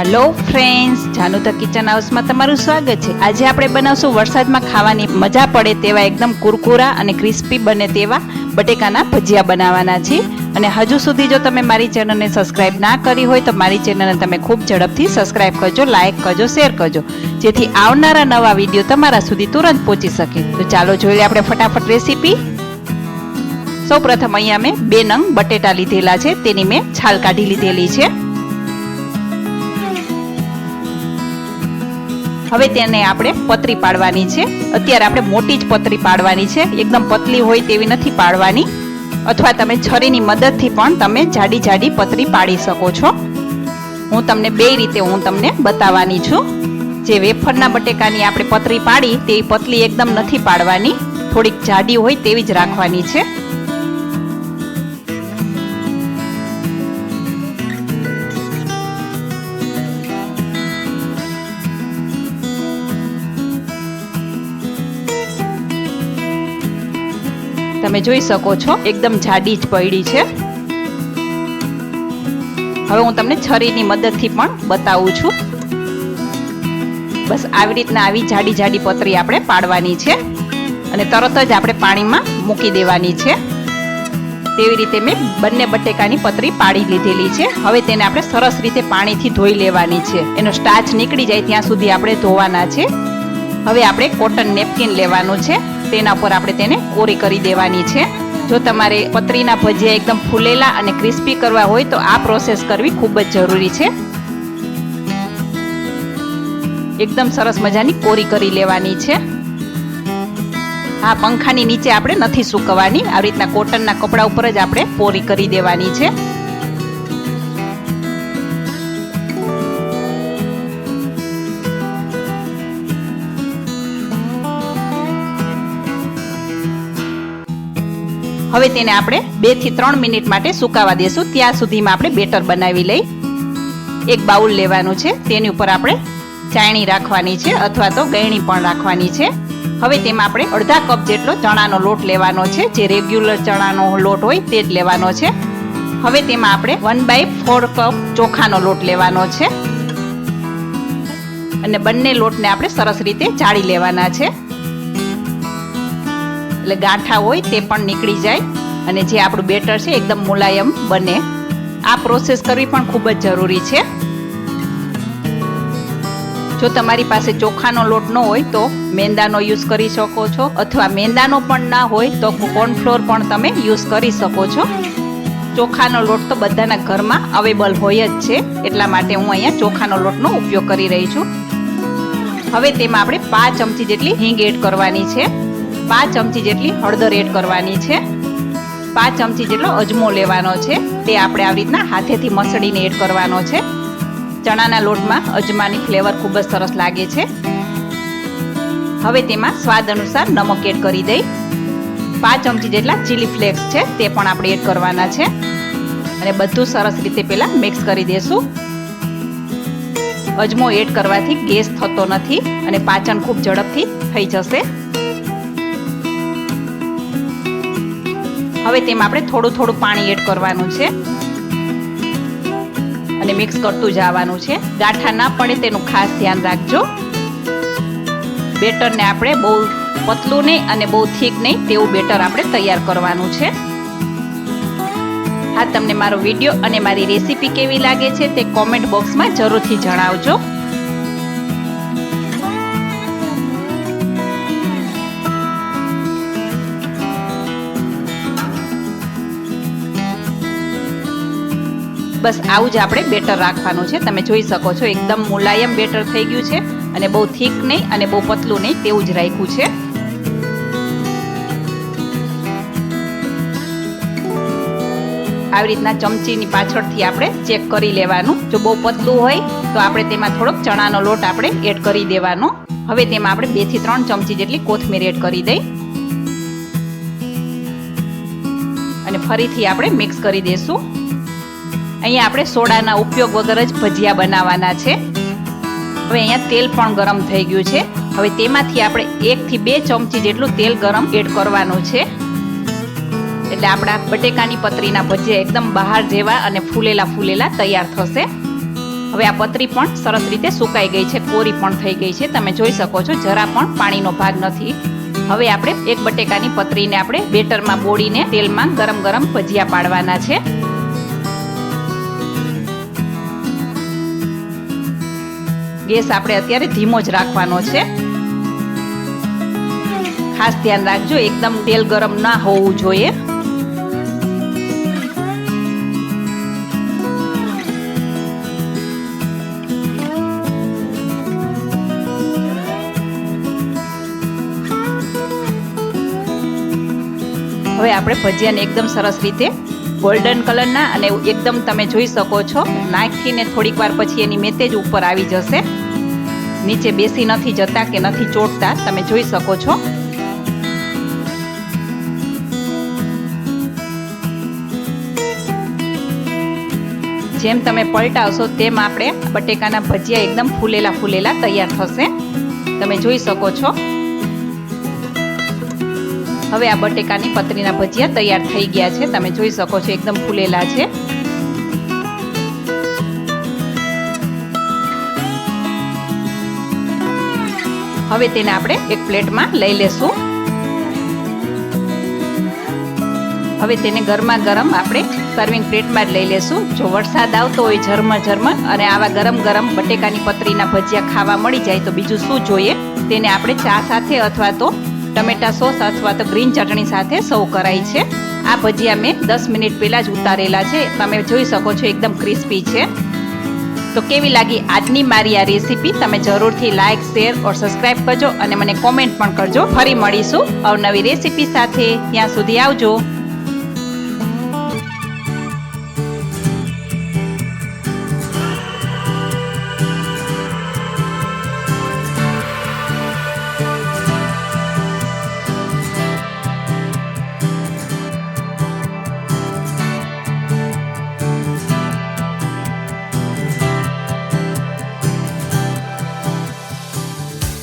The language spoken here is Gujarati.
Hello friends Janu the kitchen હાઉસમાં તમારું સ્વાગત છે. આજે આપણે બનાવશું વરસાદમાં ખાવાની મજા પડે તેવા એકદમ કુરકુરા અને ક્રિસ્પી બને તેવા બટેકાના ભજીયા બનાવવાના છે. અને હજુ સુધી જો તમે મારી ચેનલને સબસ્ક્રાઇબ ના કરી હોય તો મારી ચેનલને તમે ખૂબ ઝડપથી સબસ્ક્રાઇબ કરજો લાઇક કરજો શેર કરજો. જેથી આવનારા નવા વીડિયો તમારા સુધી તુરંત પહોંચી શકે. તો ચાલો જોઈ લઈએ આપણે ફટાફટ રેસીપી સૌ પ્રથમ અહીંયા મેં બે નંગ બટેટા લીધેલા છે. તેની મેં છાલ કાઢી લીધેલી છે. હવે તેને આપણે પતરી પાડવાની છે. અત્યારે આપણે મોટી જ પતરી પાડવાની છે. એકદમ પતલી હોય તેવી નથી પાડવાની. અથવા તમે છરીની મદદથી પણ તમે જાડી જાડી પતરી પાડી શકો છો. હું તમને બે રીતે હું તમને બતાવવાની છું. જે વેફરના બટેકાની આપણે પતરી પાડી તેવી પતલી એકદમ નથી પાડવાની. થોડીક જાડી હોય તેવી જ રાખવાની છે. તમે જોઈ શકો છો, એકદમ જાડી જ પડી છે. હવે હું તમને છરીની મદદથી પણ બતાવું છું. બસ આવી રીતના આવી જાડી જાડી પતરી આપણે પાડવાની છે અને તરત જ આપણે પાણીમાં મૂકી દેવાની છે. તેવી રીતે મેં બંને બટેકાની પતરી પાડી લીધેલી છે. હવે તેને આપણે સરસ રીતે પાણીથી ધોઈ લેવાની છે. એનો સ્ટાચ નીકળી જાય ત્યાં સુધી આપણે ધોવાના છે. હવે આપણે કોટન નેપકિન લેવાનું છે. તેના પર આપણે તેને કોરી કરી દેવાની છે. જો તમારે પતરીના ભજીયા એકદમ ફૂલેલા અને ક્રિસ્પી કરવા હોય તો આ પ્રોસેસ કરવી ખૂબ જ જરૂરી છે. એકદમ સરસ મજાની કોરી કરી લેવાની છે. આ પંખાની નીચે આપણે નથી સૂકવવાની. આવી રીતના કોટનના કપડા ઉપર જ આપણે પોરી કરી દેવાની છે. હવે તેને આપણે બેથી ત્રણ મિનિટ માટે સુકાવા દેશું. ત્યાં સુધીમાં આપણે બેટર બનાવી લઈ. એક બાઉલ લેવાનું છે. તેની ઉપર આપણે ચાયણી રાખવાની છે અથવા તો ગયણી પણ રાખવાની છે. હવે તેમાં આપણે અડધા કપ જેટલો ચણાનો લોટ લેવાનો છે. જે રેગ્યુલર ચણાનો લોટ હોય તે જ લેવાનો છે. હવે તેમાં આપણે વન બાય ફોર કપ ચોખાનો લોટ લેવાનો છે. અને બંને લોટને આપણે સરસ રીતે ચાળી લેવાના છે. એટલે ગાંઠા હોય તે પણ નીકળી જાય. અને જે આપણું બેટર છે, એકદમ મુલાયમ બને. આ પ્રોસેસ કરવી પણ ખૂબ જ જરૂરી છે. જો તમારી પાસે ચોખાનો લોટ ન હોય તો મેંદાનો યુઝ કરી શકો છો. અથવા મેંદાનો પણ ના હોય તો કોર્નફ્લોર પણ તમે યુઝ કરી શકો છો. ચોખાનો લોટ તો બધાના ઘરમાં અવેલેબલ હોય જ છે. એટલા માટે હું અહીંયા ચોખાનો લોટનો ઉપયોગ કરી રહી છું. હવે તેમાં આપણે પાંચ ચમચી જેટલી હિંગ એડ કરવાની છે. પાંચ ચમચી જેટલી હળદર એડ કરવાની છે. પાંચ ચમચી જેટલો અજમો લેવાનો છે. તે આપણે આવી રીતના હાથેથી મસળીને એડ કરવાનો છે. ચણાના લોટમાં અજમાની ફ્લેવર ખૂબ જ સરસ લાગે છે. હવે તેમાં સ્વાદ અનુસાર નમક એડ કરી દઈ. પાંચ ચમચી જેટલા ચીલી ફ્લેક્સ છે, તે પણ આપણે એડ કરવાના છે. અને બધું સરસ રીતે પહેલાં મિક્સ કરી દેશું. અજમો એડ કરવાથી ગેસ થતો નથી અને પાચન ખૂબ ઝડપથી થઈ જશે. હવે તેમાં આપણે થોડું થોડું પાણી એડ કરવાનું છે. અને મિક્સ કરતું જવાનું છે. ગાંઠા ના પડે તેનું ખાસ ધ્યાન રાખજો. બેટરને આપણે બહુ પતલું નહીં અને બહુ થીક નહીં તેવું બેટર આપણે તૈયાર કરવાનું છે. હા, તમને મારો વીડિયો અને મારી રેસીપી કેવી લાગે છે તે કોમેન્ટ બોક્સમાં જરૂરથી જણાવજો. બસ આવું જ આપણે બેટર રાખવાનું છે. તમે જોઈ શકો છો એકદમ મુલાયમ બેટર થઈ ગયું છે અને બહુ થીક નહીં અને બહુ પતલું નહીં તેવું જ રાખ્યું છે. આવી રીતના ચમચીની પાછળથી આપણે ચેક કરી લેવાનું. જો બહુ પતલું હોય તો આપણે તેમાં થોડોક ચણાનો લોટ આપણે એડ કરી દેવાનો. હવે તેમાં આપણે બેથી ત્રણ ચમચી જેટલી કોથમીર એડ કરી દઈ. અને ફરીથી આપણે મિક્સ કરી દઈશું અહીંયા આપણે સોડાના ઉપયોગ વગર જ ભજીયા બનાવવાના છે. હવે અહીંયા તેલ પણ ગરમ થઈ ગયું છે. હવે તેમાંથી આપણે એકથી બે ચમચી જેટલું તેલ ગરમ એડ કરવાનું છે. એટલે આપણા બટેકાની પતરીના ભજીયા એકદમ બહાર જેવા અને ફૂલેલા ફૂલેલા તૈયાર થશે. હવે આ પતરી પણ સરસ રીતે સુકાઈ ગઈ છે, કોરી પણ થઈ ગઈ છે. તમે જોઈ શકો છો, જરા પણ પાણીનો ભાગ નથી. હવે આપણે એક બટેકાની પતરીને આપણે બેટરમાં બોળીને તેલમાં ગરમ ગરમ ભજીયા પાડવાના છે. ગેસ આપણે અત્યારે ધીમો જ રાખવાનો છે. ખાસ ધ્યાન રાખજો, એકદમ તેલ ગરમ ના હોવું જોઈએ. હવે આપણે ભજીયાને એકદમ સરસ રીતે ગોલ્ડન કલરના અને એકદમ તમે જોઈ શકો છો, નાખીને થોડીક વાર પછી એની મેતેજ ઉપર આવી જશે. નીચે બેસી નથી જતા કે નથી ચોટતા, તમે જોઈ શકો છો. જેમ તમે પલટાવશો, તેમ આપણે બટેકાના ભજીયા એકદમ ફૂલેલા ફૂલેલા તૈયાર થશે. તમે જોઈ શકો છો. હવે આ બટેકાની પતરીના ભજીયા તૈયાર થઈ ગયા છે. તમે જોઈ શકો છો, એકદમ ફૂલેલા છે. હવે તેને આપણે એક પ્લેટમાં લઈ લેશું. હવે તેને ગરમા ગરમ આપણે સર્વિંગ પ્લેટમાં જ લઈ લેશું. જો વરસાદ આવતો હોય ઝરમર ઝરમર અને આવા ગરમ ગરમ બટેકાની પતરીના ભજીયા ખાવા મળી જાય તો બીજું શું જોઈએ? તેને આપણે ચા સાથે અથવા તો ટમેટા સોસ અથવા તો ગ્રીન ચટણી સાથે સર્વ કરાય છે. આ ભજીયા મેં દસ મિનિટ પહેલાં જ ઉતારેલા છે. તમે જોઈ શકો છો એકદમ ક્રિસ્પી છે. તો કેવી લાગી આજની મારી આ રેસીપી? તમે જરૂરથી લાઇક શેર ઓર સબસ્ક્રાઇબ કરજો અને મને કોમેન્ટ પણ કરજો. ફરી મળીશું અવનવી રેસીપી સાથે. ત્યાં સુધી આવજો.